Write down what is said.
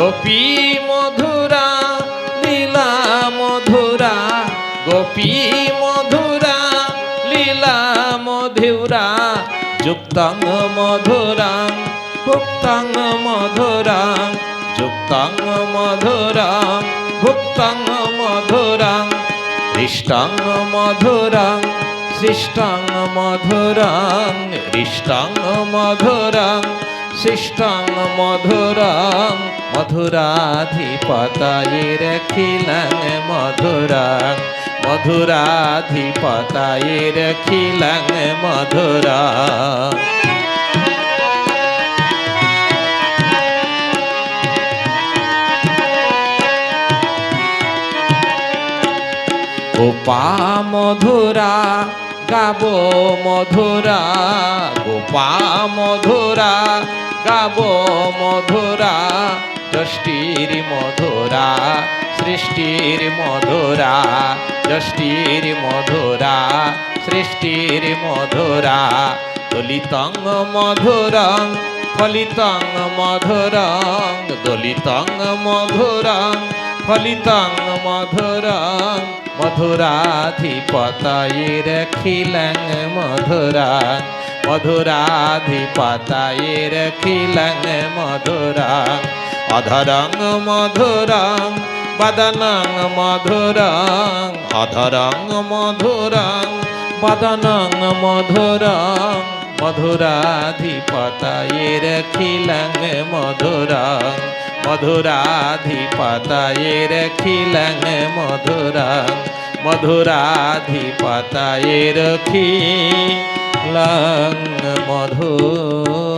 গোপী মধুরা, লীলা মধুরা, গোপী মধুরা, লীলা মধুরা যুক্তাং মধুরাং ভুক্তাং মধুরাং যুক্তাং মধুরাং ভুক্তাং মধুরাং হৃষ্টাং মধুরাং সৃষ্টাং মধুরাং হৃষ্টাং মধুরাং সৃষ্টাং মধুরাং মধুরাধিপতায়ে রখিলাং মধুরাং মধুরাধিপতায়ে রখিলাং মধুরাং গোপা মধুরা গাবো মধুরা গোপা মধুরা গাবো মধুরা যষ্টির মধুরা সৃষ্টির মধুরা যষ্টির মধুরা সৃষ্টির মধুরা দলিতং মধুরং ফলিতং মধুরং দলিতং মধুরং ফলিতং মধুরং, মধুরাধিপতায়ে রখিলং মধুরাং, মধুরাধিপতায়ে রখিলং মধুরাং। অধরং মধুরং, বদনং মধুরং। অধরং মধুরং, বদনং মধুরং। মধুরাধিপতায়ে রখিলং মধুরং। মধুরাধিপতায়ে রখিলং মধুরং মধুরাধিপতায়ে রখিলং মধুরং